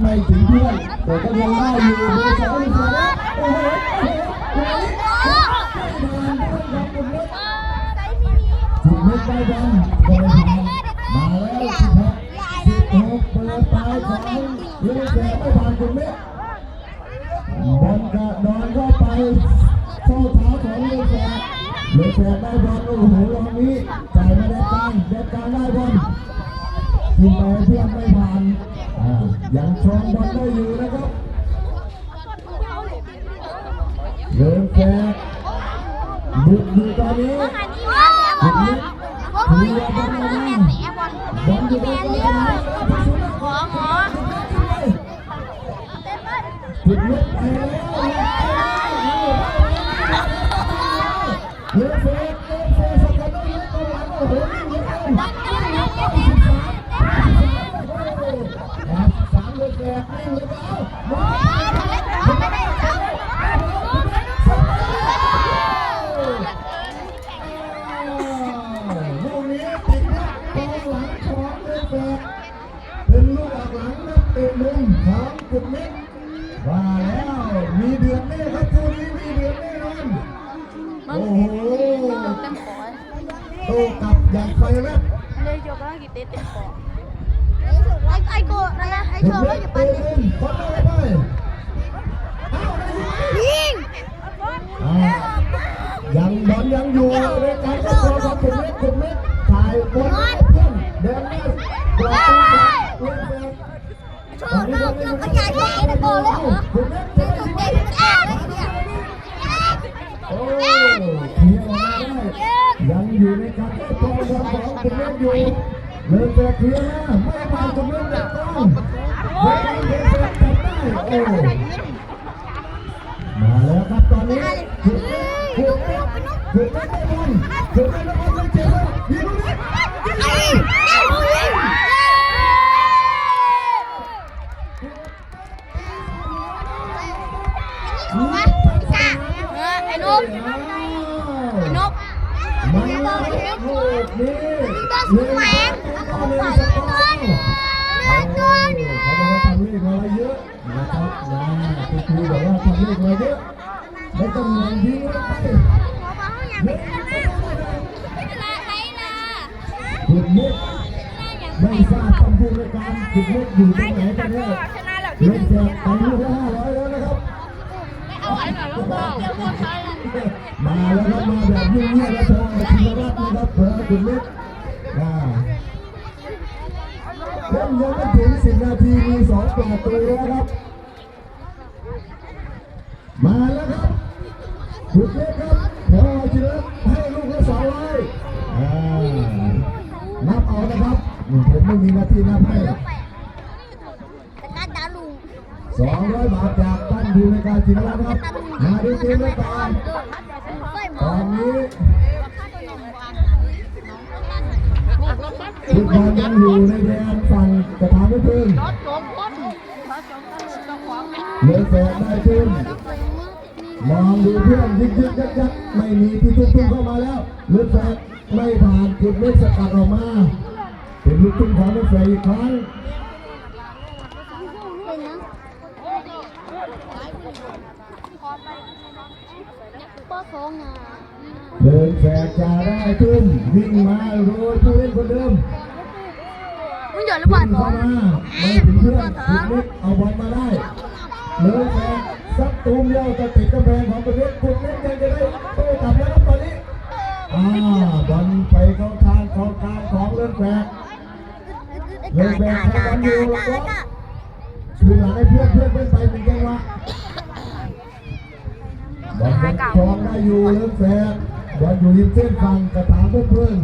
ไม่ถึงเพื่อนแต่ก็ยังได้อยู่เบอร์สองอีกแล้วโอ้โหโอ้โหสุดเม็ดได้บอลบอลมาแล้วสิบหกสิบหกเปิดปลายของลูกแสไม่ผ่านคุณเม็ดบอลกระดอนเข้าไปเข้าเท้าของลูกแสลูกแสได้บอลโอ้โหลองนี้จ่ายมาได้กลางได้กลางได้บอลทีมไปเพื่อนไม่ผ่าน ยังครองบอลได้อยู่นะครับเริ่มแกะบุกอยู่ตอนนี้บุกนี้เรียบร้อยแล้วบอลอยู่ตรงกลางผิดลุกไปแล้วเลือเฟสเลือ ว่าแล้วมีเดือนแน่ครับคู่นี้มีเดือนแน่นอนโอ้โหเต็มปอดโตกับอย่างไฟแลบเลยโยกแล้วกี่เตะเต็มปอด ไอ้ไอ้โกนั่นนะไอ้โชดว์เม็ว่าดจะเตะปั้นเล่นคนไปเอาได้อยู่ยิงยังบอลยังอยู่ในการครองของกุดเม็ดกุดเม็ดถ่ายบอลให้เพื่อนเดินหน้าบไปเล่นแบบโชว์นอกนอกก็ใหญ่ใหญ่ในโกเลยเหรอกุดเม็ดเป็นสุดเด็ดแอ่เลยเนี่ยโอ้ยังอยู่ในการครองของกุดเม็ดอยู่เดินแต่เคลียร์นะไม่ผ่านเม็ดแต่ต้องเดินเดินแต่จับได้โอ้มาแล้วครับตอนนี้กุดเม็ดกุดเม็ดกุดเม็ดได้บอลกุดเม็ดได้บอยังลูกอยู่ ตัวเลือดตัวเนี่ยเขาบอกว่าทำเลขมาเยอะนะครับนะคุณครูบอกว่าทำเลขมาเยอะไม่ต้องหวังยิงแล้วไปขอมาเขาอยากเป็นชนะละไรล่ะขุดมุกไม่ทราบตำแหน่งในการขุดมุกอยู่ตรงไหนกันแน่ชนะแล้วเล่นแจกไปลูกละห้าร้อยแล้วนะครับเอาไว้หน่อยลูกเราเดี๋ยวคนไทยมาแล้วครับมาแบบยุ่งเงียบและโชว์ธีรรัตน์นะครับเผลอขุดมุกอ่า เล่นยังไม่ถึงสิบนาทีมีสองประตูแล้วครับ มาแล้วครับขุดมุกครับพอจิรัตน์ให้ลูกละสองร้อยอ่านับเอานะครับผมไม่มีหน้าที่นับให้แต่การดาลุงสองร้อยบาทจากท่านดูในการจินรัตน์ครับมาดูเกมแล้วก่อนไฟหมตออนนี้ทุกคนยังอยู่ในแดน ฝั่งสถานพึ่งรถจมพ้นรถจมตั้งเจ้าของไหมเหลือแสนได้ขึ้นมองดูเพื่อนยึกยึกยักยักไม่มีที่ตุ้มตุ้มเข้ามาแล้วเหลือแสนไม่ผ่านจุดเม็ดสกัดออกมา เป็นลูกตุ้มของเหลือแสนอีกครั้งเป็นนะป้าสองอะเดินแสกจะได้ขึ้นวิ่งมาโรยผู้เล่นคนเดิม มึงหยอดหรือเปล่าวิ่งบอเข้าลมาไม่ถึงเพื่อนถูกเอาบอลมาได้เลยแสกซัดตูมเดียวจะติดกำแพงของประเทศคุณเล่นยังจะได้โต้กลับแล้วครับตอนนี้อ่าบอลไปเข้าทางเข้ากลางของเลื่อนแสกเลื่อนแสกให้บอลอยู่แล้วก็คืนหลังให้เพื่อนเพื่อนเพื่อนไปเป็นจังวะบอลยังครองได้อยู่เลื่อนแสกบอลอยู่ริมเส้นฝั่งกระถางเพื่อน